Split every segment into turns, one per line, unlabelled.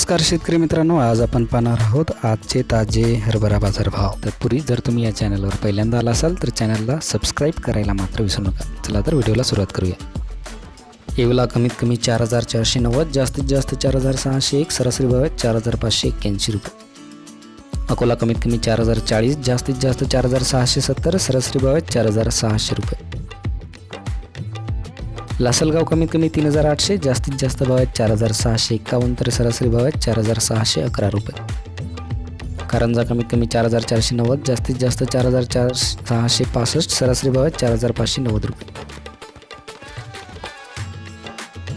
नमस्कार शेतकरी मित्रांनो आज आपण पाहणार आहोत आजचे ताजे हरभरा बाजार भाव. पूर्वी जर तुम्ही या चॅनलवर पहिल्यांदा आला असाल तर चॅनलला सबस्क्राईब करायला मात्र विसरू नका. चला तर व्हिडिओला सुरुवात करूया. येवला कमीत कमी चार हजार चारशे नव्वद जास्तीत जास्त चार हजार सहाशे एक सरासरी भाव आहे चार हजार पाचशे एक्क्याऐंशी रुपये. अकोला कमीत कमी चार हजार चाळीस जास्तीत जास्त चार हजार सहाशे सत्तर सरासरी भाव आहे चार हजार सहाशे रुपये. लासलगाव कमीत कमी तीन हजार आठशे जास्तीत जास्त भाव आहेत चार हजार सहाशे एकावन्न तर सरासरी भाव आहेत चार हजार सहाशे अकरा रुपये कारंजा कमीत कमी चार हजार चारशे नव्वद जास्तीत जास्त चार हजार चार सहाशे पासष्ट सरासरी भाव आहेत चार हजार पाचशे नव्वद रुपये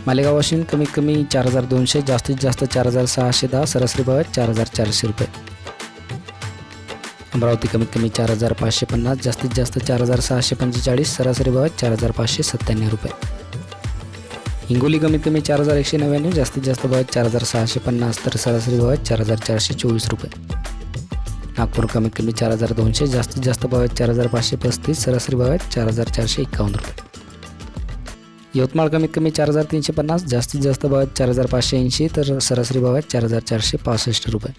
मालेगाव वाशिम कमीत कमी चार हजार दोनशे जास्तीत जास्त चार हजार सहाशे दहा सरासरी भाव आहेत चार हजार चारशे रुपये अमरावती कमीत कमी चार हजार पाचशे पन्नास जास्तीत जास्त चार हजार सहाशे पंचेचाळीस सरासरी भाव आहेत चार हजार पाचशे सत्त्याण्णव रुपये हिंगोली कमीत कमी चार हजार एकशे नव्याण्णव जास्तीत जास्त भाव आहेत चार हजार सहाशे पन्नास तर सरासरी भाव आहेत चार हजार चारशे चोवीस रुपये नागपूर कमीत कमी चार हजार दोनशे जास्तीत जास्त भाव आहेत चार हजार पाचशे पस्तीस सरासरी भाव आहेत चार हजार चारशे एकावन्न रुपये यवतमाळ कमीत कमी चार हजार तीनशे पन्नास जास्तीत जास्त भाव आहेत चार हजार पाचशे ऐंशी तर सरासरी भाव आहेत चार हजार चारशे पासष्ट रुपये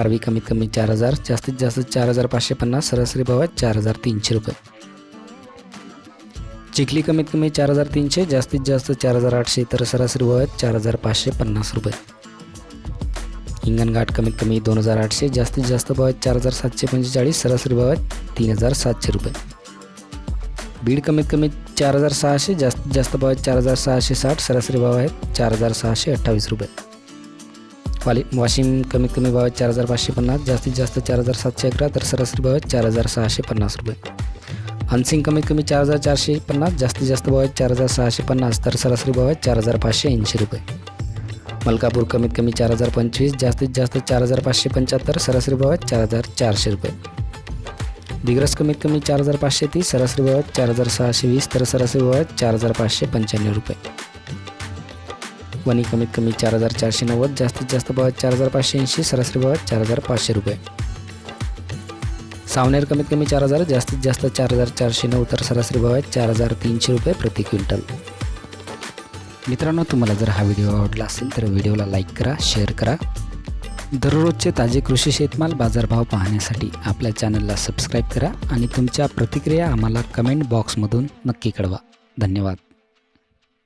आरवी कमीत कमी चार हजार जास्तीत जास्त चार हजार पाचशे पन्नास सरासरी भाव आहेत चार हजार तीनशे रुपये चिखली कमीत कमी चार हजार तीनशे जास्तीत जास्त चार हजार आठशे तर सरासरी भाव आहेत चार हजार पाचशे पन्नास रुपये हिंगणघाट कमीत कमी दोन हजार आठशे जास्तीत जास्त भाव आहेत चार हजार सातशे पंचेचाळीस सरासरी भाव आहेत तीन हजार सातशे रुपये बीड कमीत कमी चार हजार सहाशे जास्तीत जास्त भाव आहेत चार हजार सहाशे साठ सरासरी भाव आहेत चार हजार सहाशे अठ्ठावीस रुपये वाली वाशिम कमीत कमी भाव आहेत चार हजार पाचशे पन्नास जास्तीत जास्त चार हजार सातशे अकरा तर सरासरी भाव आहेत चार हजार सहाशे पन्नास रुपये हनसिंग कमीत कमी चार हजार चारशे पन्नास जास्तीत जास्त भाव आहेत चार हजार सहाशे पन्नास तर सरासरी भाव आहेत चार हजार पाचशे ऐंशी रुपये मलकापूर कमीत कमी चार हजार पंचवीस जास्तीत जास्त चार हजार पाचशे पंच्याहत्तर सरासरी भाव आहेत चार हजार चारशे रुपये दिग्रस कमीत कमी चार हजार पाचशे तीस सरासरी भाव आहेत चार हजार सहाशे वीस तर सरासरी भाव आहेत चार हजार पाचशे पंच्याण्णव रुपये वणी कमीत कमी चार हजार चारशे नव्वद जास्तीत जास्त भाव चार हजार पाचशे ऐंशी सरासरी भाव चार हजार पाचशे रुपये सावनेर कमीत कमी चार हजार जास्तीत जास्त चार हजार चारशे नऊ तर सरासरी भाव आहेत चार हजार तीनशे रुपये प्रति क्विंटल. मित्रांनो तुम्हाला जर हा व्हिडिओ आवडला असेल तर व्हिडिओला लाईक करा शेअर करा. दररोजचे ताजे कृषी शेतमाल बाजारभाव पाहण्यासाठी आपल्या चॅनलला सबस्क्राईब करा आणि तुमच्या प्रतिक्रिया आम्हाला कमेंट बॉक्समधून नक्की कळवा. धन्यवाद.